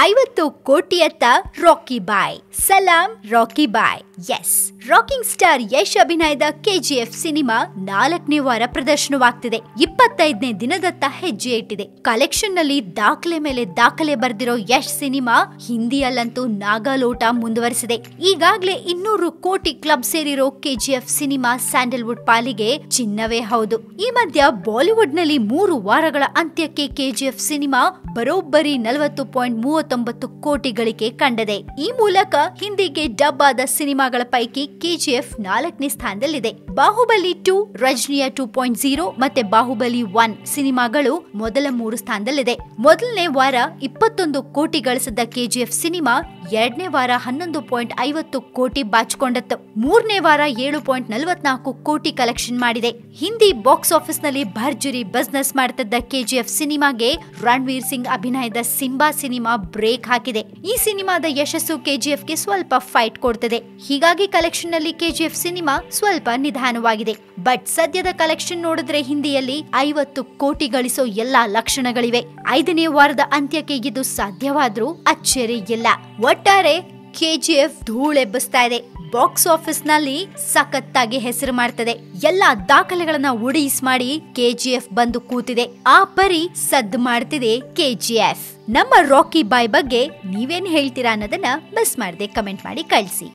ಐವತ್ತು ಕೋಟಿಯತ್ತ ರಾಕಿ ಬಾಯ್ ಸಲಾಂ ರಾಕಿ ಬಾಯ್ ಎಸ್ ರಾಕಿಂಗ್ ಸ್ಟಾರ್ ಯಶ್ ಅಭಿನಯದ ಕೆಜಿಎಫ್ ಸಿನಿಮಾ ನಾಲ್ಕನೇ ವಾರ ಪ್ರದರ್ಶನವಾಗ್ತಿದೆ. ಇಪ್ಪತ್ತೈದನೇ ದಿನದತ್ತ ಹೆಜ್ಜೆ ಇಟ್ಟಿದೆ. ಕಲೆಕ್ಷನ್ನಲ್ಲಿ ದಾಖಲೆ ಮೇಲೆ ದಾಖಲೆ ಬರೆದಿರೋ ಯಶ್ ಸಿನಿಮಾ ಹಿಂದಿಯಲ್ಲಂತೂ ನಾಗಾಲೋಟ ಮುಂದುವರೆಸಿದೆ. ಈಗಾಗಲೇ ಇನ್ನೂರು ಕೋಟಿ ಕ್ಲಬ್ ಸೇರಿರೋ ಕೆಜಿಎಫ್ ಸಿನಿಮಾ ಸ್ಯಾಂಡಲ್ವುಡ್ ಪಾಲಿಗೆ ಚಿನ್ನವೇ ಹೌದು. ಈ ಮಧ್ಯ ಬಾಲಿವುಡ್ನಲ್ಲಿ ಮೂರು ವಾರಗಳ ಅಂತ್ಯಕ್ಕೆ ಕೆಜಿಎಫ್ ಸಿನಿಮಾ ಬರೋಬ್ಬರಿ ನಲವತ್ತು ಪಾಯಿಂಟ್ ಮೂವತ್ತೊಂಬತ್ತು ಕೋಟಿ ಗಳಿಕೆ ಕಂಡಿದೆ, ಈ ಮೂಲಕ ಹಿಂದಿಗೆ ಡಬ್ ಆದ ಸಿನಿಮಾಗಳ ಪೈಕಿ ಕೆಜಿಎಫ್ ನಾಲ್ಕನೇ ಸ್ಥಾನದಲ್ಲಿದೆ. ಬಾಹುಬಲಿ ಟೂ, ರಜನಿಯ ಟೂ ಪಾಯಿಂಟ್ ಜೀರೋ ಮತ್ತೆ ಬಾಹುಬಲಿ ಒನ್ ಸಿನಿಮಾಗಳು ಮೊದಲ ಮೂರು ಸ್ಥಾನದಲ್ಲಿದೆ. ಮೊದಲನೇ ವಾರ ಇಪ್ಪತ್ತೊಂದು ಕೋಟಿ ಗಳಿಸಿದ ಕೆಜಿಎಫ್ ಸಿನಿಮಾ ಎರಡನೇ ವಾರ ಹನ್ನೊಂದು ಪಾಯಿಂಟ್ ಐವತ್ತು ಕೋಟಿ ಬಾಚಿಕೊಂಡಿತ್ತು. ಮೂರನೇ ವಾರ ಏಳು ಪಾಯಿಂಟ್ ನಲವತ್ನಾಲ್ಕು ಕೋಟಿ ಕಲೆಕ್ಷನ್ ಮಾಡಿದೆ. ಹಿಂದಿ ಬಾಕ್ಸ್ ಆಫೀಸ್ನಲ್ಲಿ ಭರ್ಜರಿ ಬಿಸ್ನೆಸ್ ಮಾಡ್ತಿದ್ದ ಕೆಜಿಎಫ್ ಸಿನಿಮಾಗೆ ರಣವೀರ್ ಸಿಂಗ್ ಅಭಿನಯದ ಸಿಂಬಾ ಸಿನಿಮಾ ಬ್ರೇಕ್ ಹಾಕಿದೆ. ಈ ಸಿನಿಮಾದ ಯಶಸ್ಸು ಕೆಜಿಎಫ್ಗೆ ಸ್ವಲ್ಪ ಫೈಟ್ ಕೊಡ್ತದೆ. ಹೀಗಾಗಿ ಕಲೆಕ್ಷನ್ನಲ್ಲಿ ಕೆಜಿಎಫ್ ಸಿನಿಮಾ ಸ್ವಲ್ಪ ನಿಧಾನವಾಗಿದೆ. ಬಟ್ ಸದ್ಯದ ಕಲೆಕ್ಷನ್ ನೋಡಿದ್ರೆ ಹಿಂದಿಯಲ್ಲಿ ಐವತ್ತು ಕೋಟಿ ಗಳಿಸೋ ಎಲ್ಲಾ ಲಕ್ಷಣಗಳಿವೆ. ಐದನೇ ವಾರದ ಅಂತ್ಯಕ್ಕೆ ಇದು ಸಾಧ್ಯವಾದ್ರೂ ಅಚ್ಚರಿ ಇಲ್ಲ ಒಟ್ಟಾರೆ ಕೆಜಿಎಫ್ ಧೂಳೆಬ್ಬಿಸ್ತಾ ಇದೆ. ಬಾಕ್ಸ್ ಆಫೀಸ್ನಲ್ಲಿ ಸಖತ್ತಾಗಿ ಹೆಸರು ಮಾಡ್ತದೆ. ಎಲ್ಲಾ ದಾಖಲೆಗಳನ್ನ ಉಡೀಸ್ ಮಾಡಿ ಕೆಜಿಎಫ್ ಬಂದು ಕೂತಿದೆ. ಆ ಪರಿ ಸದ್ದು ಮಾಡ್ತಿದೆ ಕೆಜಿಎಫ್. ನಮ್ಮ ರಾಕಿ ಬಾಯ್ ಬಗ್ಗೆ ನೀವೇನ್ ಹೇಳ್ತೀರಾ ಅನ್ನೋದನ್ನ ಮಿಸ್ ಮಾಡದೆ ಕಮೆಂಟ್ ಮಾಡಿ ಕಳಿಸಿ.